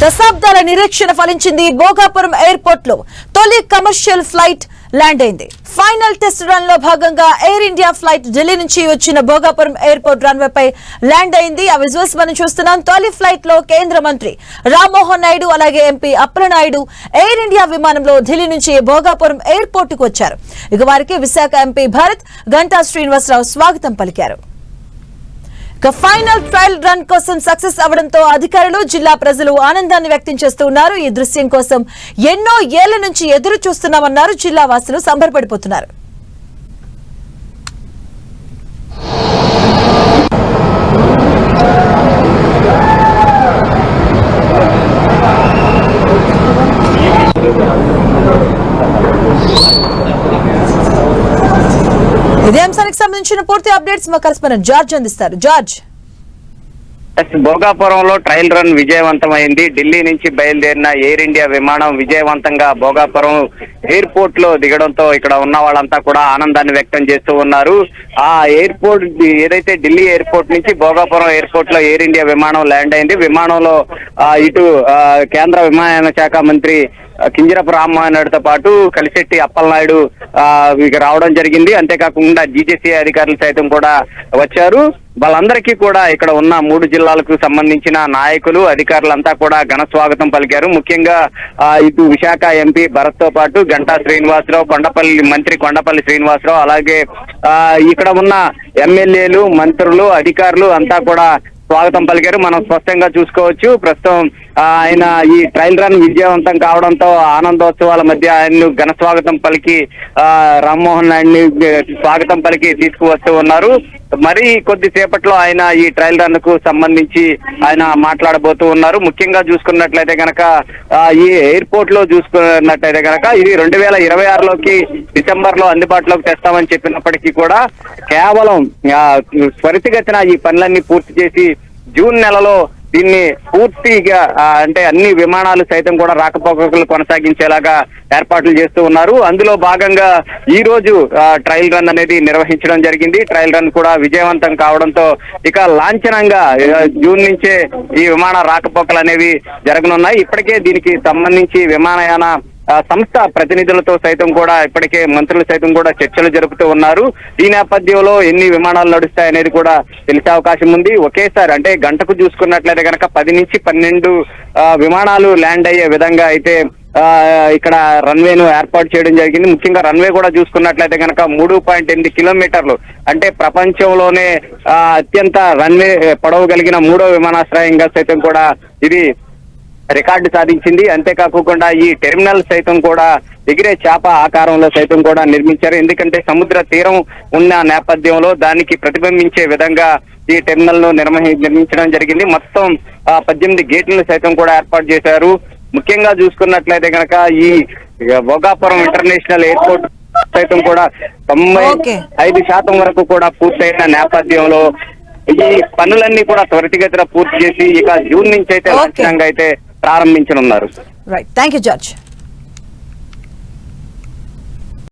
దశాబ్దాల నిరీక్షణ ఫలించింది భోగాపురం ఎయిర్పోర్ట్లో తొలి కమర్షియల్ ఫ్లైట్ ల్యాండ్ అయింది ఫైనల్ టెస్ట్ రన్లో భాగంగా ఎయిర్ ఇండియా ఫ్లైట్ ఢిల్లీ నుంచి వచ్చిన భోగాపురం ఎయిర్పోర్ట్ రన్వే పై ల్యాండ్ అయింది ఆ విజువల్స్ మనం చూస్తున్నాం. తొలి ఫ్లైట్లో కేంద్ర మంత్రి రామ్మోహన్ నాయుడు అలాగే ఎంపీ అప్పలనాయుడు ఎయిర్ ఇండియా విమానంలో ఢిల్లీ నుంచి భోగాపురం ఎయిర్పోర్ట్కు వచ్చారు. ఇక వారికి విశాఖ ఎంపీ భరత్ గంటా శ్రీనివాసరావు స్వాగతం పలికారు. ఇక ఫైనల్ ట్రయల్ రన్ కోసం సక్సెస్ అవడంతో అధికారులు జిల్లా ప్రజలు ఆనందాన్ని వ్యక్తం చేస్తూ ఉన్నారు ఈ దృశ్యం కోసం ఎన్నో ఏళ్ళ నుంచి ఎదురు చూస్తున్నామన్నారు జిల్లా వాసులు సంబరపడిపోతున్నారు. ఇదే అంశానికి సంబంధించిన పూర్తి అప్డేట్స్ మా కరెస్పాండెంట్ జార్జ్ అందిస్తారు. జార్జ్. భోగాపురంలో ట్రయల్ రన్ విజయవంతమైంది. ఢిల్లీ నుంచి బయలుదేరిన ఎయిర్ ఇండియా విమానం విజయవంతంగా భోగాపురం ఎయిర్పోర్ట్లో దిగడంతో ఇక్కడ ఉన్న వాళ్ళంతా కూడా ఆనందాన్ని వ్యక్తం చేస్తూ ఉన్నారు. ఆ ఎయిర్పోర్ట్ ఏదైతే ఢిల్లీ ఎయిర్పోర్ట్ నుంచి భోగాపురం ఎయిర్పోర్ట్లో ఎయిర్ ఇండియా విమానం ల్యాండ్ అయింది. విమానంలో ఇటు కేంద్ర విమానయాన శాఖ మంత్రి కింజరపు రామ్మోహన్ పాటు కలిశెట్టి అప్పలనాయుడు ఆ, ఇక రావడం జరిగింది. అంతేకాకుండా జీజేసీ అధికారులు సైతం కూడా వచ్చారు. వాళ్ళందరికీ కూడా ఇక్కడ ఉన్న మూడు జిల్లాలకు సంబంధించిన నాయకులు అధికారులంతా కూడా ఘన స్వాగతం పలికారు. ముఖ్యంగా ఇటు విశాఖ ఎంపీ భరత్తో పాటు గంటా శ్రీనివాసరావు కొండపల్లి మంత్రి కొండపల్లి శ్రీనివాసరావు అలాగే ఆ, ఇక్కడ ఉన్న ఎమ్మెల్యేలు మంత్రులు అధికారులు అంతా కూడా స్వాగతం పలికారు. మనం స్పష్టంగా చూసుకోవచ్చు. ప్రస్తుతం ఆయన ఈ ట్రయల్ రన్ విజయవంతం కావడంతో ఆనందోత్సవాల మధ్య ఆయన్ను ఘన స్వాగతం పలికి రామ్మోహన్ నాయుడిని స్వాగతం పలికి తీసుకువస్తూ ఉన్నారు. మరి కొద్దిసేపట్లో ఆయన ఈ ట్రయల్ రన్కు సంబంధించి ఆయన మాట్లాడబోతూ ఉన్నారు. ముఖ్యంగా చూసుకున్నట్లయితే గనక ఈ ఎయిర్పోర్ట్లో చూసుకున్నట్లయితే గనక ఇది రెండు వేల ఇరవై ఆరులోకి డిసెంబర్లో అందుబాటులోకి తెస్తామని చెప్పినప్పటికీ కూడా కేవలం త్వరితగతిన ఈ పనులన్నీ పూర్తి చేసి జూన్ నెలలో దీన్ని పూర్తిగా అంటే అన్ని విమానాలు సైతం కూడా రాకపోకలు కొనసాగించేలాగా ఏర్పాట్లు చేస్తూ ఉన్నారు. అందులో భాగంగా ఈ రోజు ట్రయల్ రన్ అనేది నిర్వహించడం జరిగింది. ట్రయల్ రన్ కూడా విజయవంతం కావడంతో ఇక లాంఛనంగా జూన్ నుంచే ఈ విమాన రాకపోకలు అనేవి జరగనున్నాయి. ఇప్పటికే దీనికి సంబంధించి విమానయాన సంస్థ ప్రతినిధులతో సైతం కూడా ఇప్పటికే మంత్రులు సైతం కూడా చర్చలు జరుపుతూ ఉన్నారు. ఈ నేపథ్యంలో ఎన్ని విమానాలు నడుస్తాయి అనేది కూడా తెలిసే అవకాశం ఉంది. ఒకేసారి అంటే గంటకు చూసుకున్నట్లయితే కనుక పది నుంచి పన్నెండు విమానాలు ల్యాండ్ అయ్యే విధంగా అయితే ఇక్కడ రన్వేను ఏర్పాటు చేయడం జరిగింది. ముఖ్యంగా రన్వే కూడా చూసుకున్నట్లయితే కనుక మూడు పాయింట్ ఎనిమిది కిలోమీటర్లు అంటే ప్రపంచంలోనే అత్యంత రన్వే పొడవు కలిగిన మూడో విమానాశ్రయంగా సైతం కూడా ఇది రికార్డు సాధించింది అంతేకాకుండా ఈ టెర్మినల్ సైతం కూడా ఎగిరే చేప ఆకారంలో సైతం కూడా నిర్మించారు ఎందుకంటే సముద్ర తీరం ఉన్న నేపథ్యంలో దానికి ప్రతిబింబించే విధంగా ఈ టెర్మినల్ను నిర్వహి నిర్మించడం జరిగింది మొత్తం పద్దెనిమిది గేట్లను సైతం కూడా ఏర్పాటు చేశారు ముఖ్యంగా చూసుకున్నట్లయితే కనుక ఈ భోగాపురం ఇంటర్నేషనల్ ఎయిర్పోర్ట్ సైతం కూడా తొంభై. ఐదు శాతం వరకు కూడా పూర్తయిన నేపథ్యంలో ఈ పనులన్నీ కూడా త్వరితగతిన పూర్తి చేసి ఇక జూన్ నుంచి అయితే. లాంఛనంగా అయితే ప్రారంభించనున్నారు. Right thank you George